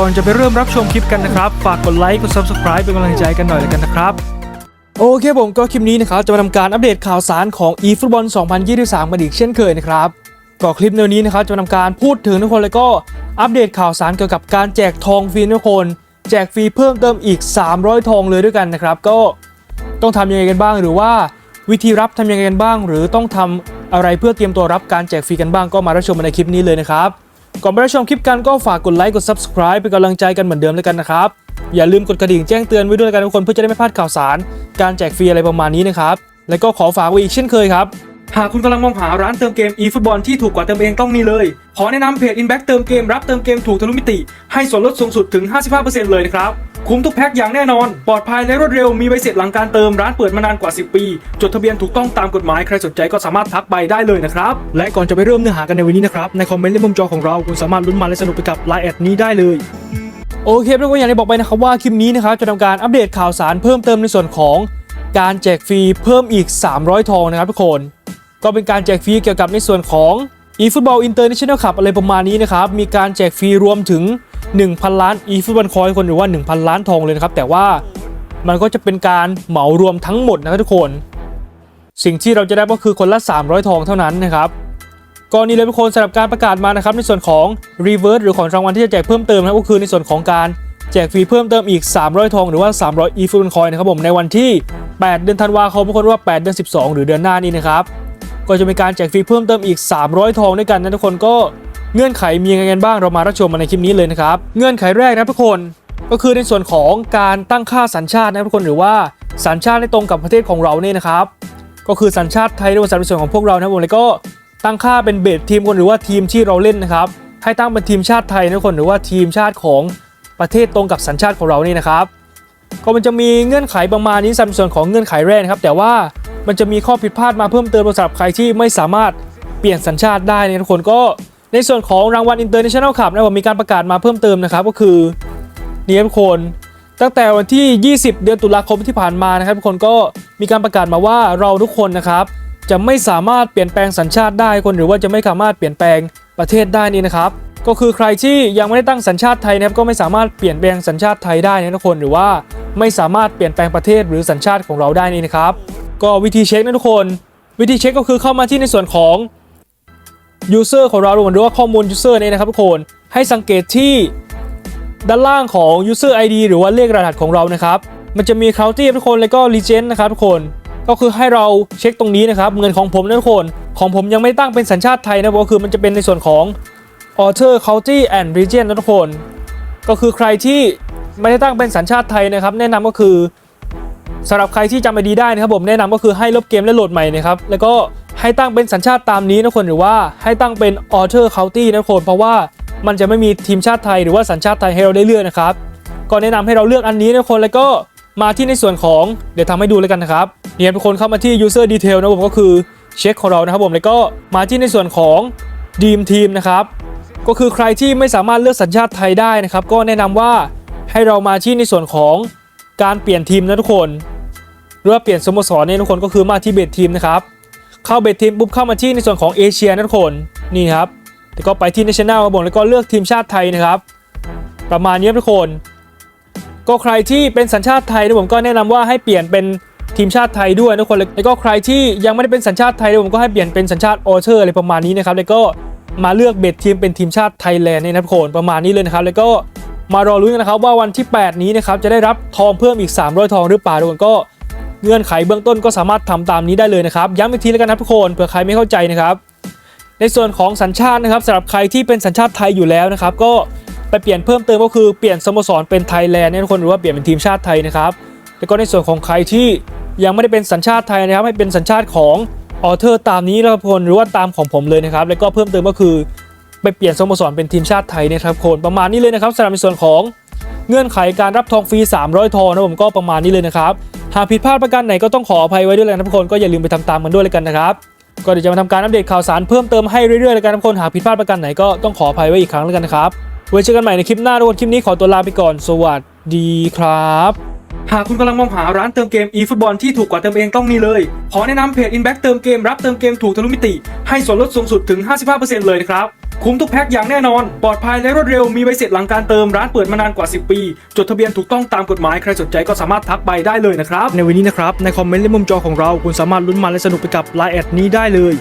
ก่อนจะไปเริ่มรับชมคลิปกันนะครับ ฝากกดไลค์กด subscribe เป็นกำลังใจกันหน่อยแล้วกันนะครับ โอเคผมก็คลิปนี้นะครับ จะมาทำการอัปเดตข่าวสารของ eFootball 2023กันอีกเช่นเคยนะครับก็คลิปแนวนี้นะครับ จะมาทำการพูดถึงทุกคนแล้วก็อัปเดตข่าวสารเกี่ยวกับการแจกทองฟรีทุกคนแจกฟรีเพิ่มเติมอีก 300 ทองเลยด้วยกันนะครับ ก็ต้องทำยังไงกันบ้าง หรือว่าวิธีรับทำยังไงกันบ้าง หรือต้องทำอะไรเพื่อเตรียมตัวรับการแจกฟรีกันบ้างก็มารับชมในคลิปนี้เลยนะครับ ก่อนไปรับชมคลิปกันก็ฝากกดไลค์กด subscribe เป็นกำลังใจกันเหมือนเดิมเลยกันนะครับ อย่าลืมกดกระดิ่งแจ้งเตือนไว้ด้วยกันทุกคนเพื่อจะได้ไม่พลาดข่าวสาร การแจกฟรีอะไรประมาณนี้นะครับ และก็ขอฝากไว้อีกเช่นเคยครับหากคุณกำลังมองหาร้านเติมเกม eFootball ที่ถูกกว่าเติมเองต้องนี่เลย ขอแนะนำเพจ Inback เติมเกมรับเติมเกมถูกทะลุมิติ ให้ส่วนลดสูงสุดถึง 55%เลยนะครับ คุ้มทุกแพ็คอย่างแน่นอน ปลอดภัยและรวดเร็วมีใบเสร็จหลังการเติมร้านเปิดมานานกว่า 10 ปี จดทะเบียนถูกต้องตามกฎหมายใครสนใจก็สามารถทักไปได้เลยนะครับ และก่อนจะไปเริ่มเนื้อหากันในวันนี้นะครับ ในคอมเมนต์และมุมจอของเราคุณสามารถลุ้นมาและสนุกไปกับไลน์แอดนี้ได้เลยโอเคแล้วก็อย่างที่บอกไปนะครับว่าคลิปนี้นะครับจะทำการอัปเดตข่าวสารเพิ่มเติมในส่วนของการแจกฟรีเพิ่มอีก 300 ทองนะครับทุกคน ก็เป็นการแจกฟรีเกี่ยวกับในส่วนของ eFootball International Cup อะไรประมาณนี้นะครับ มีการแจกฟรีรวมถึง 1,000 ล้าน eFootball Coin คนหรือว่า 1,000 ล้านทองเลยนะครับ แต่ว่ามันก็จะเป็นการเหมารวมทั้งหมดนะครับทุกคน สิ่งที่เราจะได้ก็คือคนละ 300 ทองเท่านั้นนะครับก็นี่เลยทุกคนสำหรับการประกาศมานะครับในส่วนของ reverse หรือของรางวัลที่จะแจกเพิ่มเติมนะก็คือในส่วนของการแจกฟรีเพิ่มเติมอีก 300 ทองหรือว่า 300 e f u n coin นะครับผมในวันที่ 8 เดือนธันวาคมทุกคนว่า 8 เดือน 12 หรือเดือนหน้านี้นะครับ ก็จะมีการแจกฟรีเพิ่มเติมอีก 300 ทองด้วยกันนะทุกคนก็เงื่อนไขมียังไงกันบ้างเรามารับชมมาในคลิปนี้เลยนะครับเงื่อนไขแรกนะทุกคนก็คือในส่วนของการตั้งค่าสัญชาตินะทุกคนหรือว่าสัญชาติให้ตรงกับประเทศของเราเนี่ยนะครับก็คือสัญชาติไทยด้วยสัญชาติส่วนของพวกเรานะครับผมแล้วก็ตั้งค่าเป็นเบสทีมคนหรือว่าทีมที่เราเล่นนะครับให้ตั้งเป็นทีมชาติไทยนะทุกคนหรือว่าทีมชาติของประเทศตรงกับสัญชาติของเรานี่นะครับก็มันจะมีเงื่อนไขประมาณนี้สำหรับส่วนของเงื่อนไขแรกนะครับ แต่ว่า มันจะมีข้อผิดพลาดมาเพิ่มเติมสำหรับใครที่ไม่สามารถเปลี่ยนสัญชาติได้นะทุกคนก็ในส่วนของรางวัล International Cup นะผมมีการประกาศมาเพิ่มเติมนะครับก็คือนี่ทุกคนตั้งแต่วันที่ 20 เดือนตุลาคมที่ผ่านมานะครับทุกคนก็มีการประกาศมาว่าเราทุกคนนะครับ จะไม่สามารถเปลี่ยนแปลงสัญชาติได้คนหรือว่าจะไม่สามารถเปลี่ยนแปลงประเทศได้นี่นะครับ ก็คือใครที่ยังไม่ได้ตั้งสัญชาติไทยนะครับก็ไม่สามารถเปลี่ยนแปลงสัญชาติไทยได้นะทุกคนหรือว่าไม่สามารถเปลี่ยนแปลงประเทศหรือสัญชาติของเราได้นี่นะครับ ก็วิธีเช็คนะทุกคน วิธีเช็คก็คือเข้ามาที่ในส่วนของ user ของเราหรือว่าข้อมูล user เนี่ยนะครับทุกคนให้สังเกตที่ด้านล่างของ user ID หรือว่าเลขรหัสของเรานะครับมันจะมี county ทุกคนแล้วก็ legend นะครับทุกคนก็คือให้เราเช็คตรงนี้นะครับ เงินของผมนะทุกคนของผมยังไม่ตั้งเป็นสัญชาติไทยนะก็คือมันจะเป็นในส่วนของ author county and region นะทุกคน ก็คือใครที่ไม่ได้ตั้งเป็นสัญชาติไทยนะครับ แนะนำก็คือ สำหรับใครที่จำไอดีได้นะครับผมแนะนำก็คือให้ลบเกมและโหลดใหม่นะครับแล้วก็ให้ตั้งเป็นสัญชาติตามนี้นะคนหรือว่าให้ตั้งเป็น author county นะคนเพราะว่ามันจะไม่มีทีมชาติไทยหรือว่าสัญชาติไทยให้เราได้เลือกนะครับก็แนะนำให้เราเลือกอันนี้นะคนแล้วก็มาที่ในส่วนของเดี๋ยวทำให้ดูเลยกันนะครับเนี่ยทุกคนเข้ามาที่ user detail นะผมก็คือเช็คของเรานะครับผมแล้วก็มาที่ในส่วนของ dream team นะครับก็คือใครที่ไม่สามารถเลือกสัญชาติไทยได้นะครับ ก็แนะนำว่าให้เรามาที่ในส่วนของการเปลี่ยนทีมนะทุกคน รือว่าเปลี่ยนสโมสรเนี่ยทุกคนก็คือมาที่เบสทีมนะครับ เข้าเบสทีมปุ๊บเข้ามาที่ในส่วนของเอเชียนะทุกคนนี่ครับแล้วก็ไปที่ national ครับผมแล้วก็เลือกทีมชาติไทยนะครับ ประมาณนี้ทุกคน ก็ใครที่เป็นสัญชาติไทยนะผมก็แนะนำว่าให้เปลี่ยนเป็นทีมชาติไทยด้วยนะทุกคนแล้วก็ใครที่ยังไม่ได้เป็นสัญชาติไทยนะผมก็ให้เปลี่ยนเป็นสัญชาติออเทอร์อะไรประมาณนี้นะครับแล้วก็มาเลือกเบสทีมเป็นทีมชาติไทยแลนด์เนี่ยนะทุกคนประมาณนี้เลยนะครับ แล้วก็มารอรุ้นกันนะครับว่าวันที่ 8 นี้นะครับจะได้รับทองเพิ่มอีก 300 ทองหรือเปล่าทุกคนก็ เงื่อนไขเบื้องต้นก็สามารถทำตามนี้ได้เลยนะครับ ย้ำอีกทีแล้วกันนะทุกคนเผื่อใครไม่เข้าใจนะครับ ในส่วนของสัญชาตินะครับสำหรับใครที่เป็นสัญชาติไทยอยู่แล้วนะครับ ก็ไปเปลี่ยนเพิ่มเติมก็คือเปลี่ยนสโมสรเป็นไทยแลนด์เนี่ยทุกคนหรือว่าเปลี่ยนเป็นทีมชาติไทยนะครับแล้วก็ในส่วนของใครที่ยังไม่ได้เป็นสัญชาติไทยนะครับให้เป็นสัญชาติของออเทอร์ตามนี้นะครับทุกคนหรือว่าตามของผมเลยนะครับ แล้วก็เพิ่มเติมก็คือไปเปลี่ยนสโมสรเป็นทีมชาติไทยนะครับคนประมาณนี้เลยนะครับสำหรับในส่วนของ เงื่อนไขการรับทองฟรี 300 ทองนะผมก็ประมาณนี้เลยนะครับ หากผิดพลาดประการไหนก็ต้องขออภัยไว้ด้วยเลยนะทุกคนก็อย่าลืมไปทำตามกันด้วยเลยกันนะครับก็เดี๋ยวจะมาทำการอัปเดตข่าวสารเพิ่มเติมให้เรื่อยๆเลยกันทุกคนหากผิดพลาดประการไหนก็ต้องขออภัยไว้อีกครั้งแล้วกันนะครับไว้เจอกันใหม่ในคลิปหน้าทุกคนคลิปนี้ขอตัวลาไปก่อน สวัสดีครับหากคุณกำลังมองหาร้านเติมเกม eFootball ที่ถูกกว่าเติมเองต้องนี่เลย ขอแนะนำเพจ Inback เติมเกมรับเติมเกมถูกทะลุมิติ ให้ส่วนลดสูงสุดถึง 55%เลยนะครับ คุ้มทุกแพ็คอย่างแน่นอน ปลอดภัยและรวดเร็วมีใบเสร็จหลังการเติมร้านเปิดมานานกว่า 10 ปี จดทะเบียนถูกต้องตามกฎหมายใครสนใจก็สามารถทักไปได้เลยนะครับ ในวันนี้นะครับ ในคอมเมนต์และมุมจอของเรา คุณสามารถลุ้นมันและสนุกไปกับไลน์แอดนี้ได้เลย